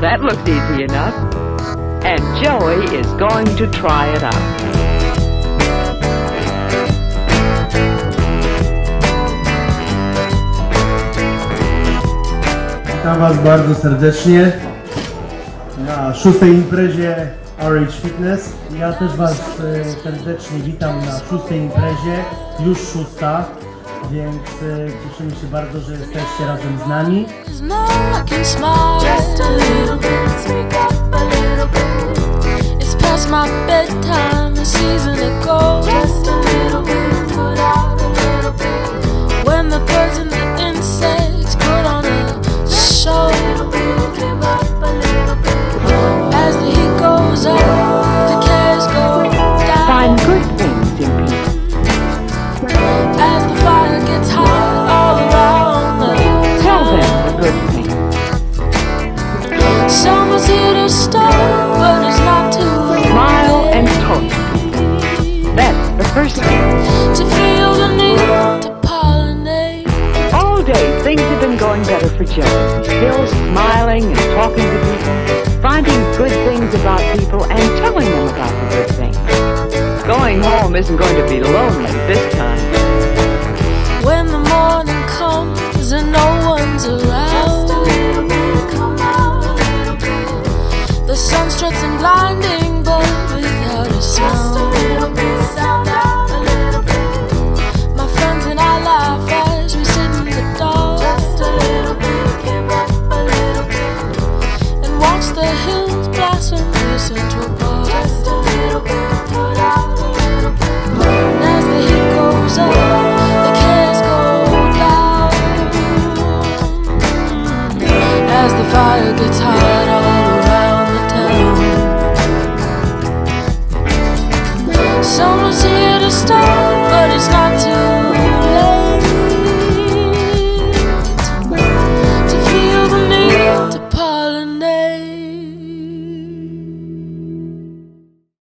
that looks easy enough. And Joey is going to try it out. Witam Was bardzo serdecznie na szóstej imprezie RH Fitness. Ja też Was e, serdecznie witam na szóstej imprezie, już szósta, więc e, cieszymy się bardzo, że jesteście razem z nami. Cause now I can smile to feel the need to pollinate. All day, things have been going better for Joey. Still smiling and talking to people, finding good things about people and telling them about the good things. Going home isn't going to be lonely this time. When the morning comes and no one's around, the sun struts in blinding, Someone's here to stop.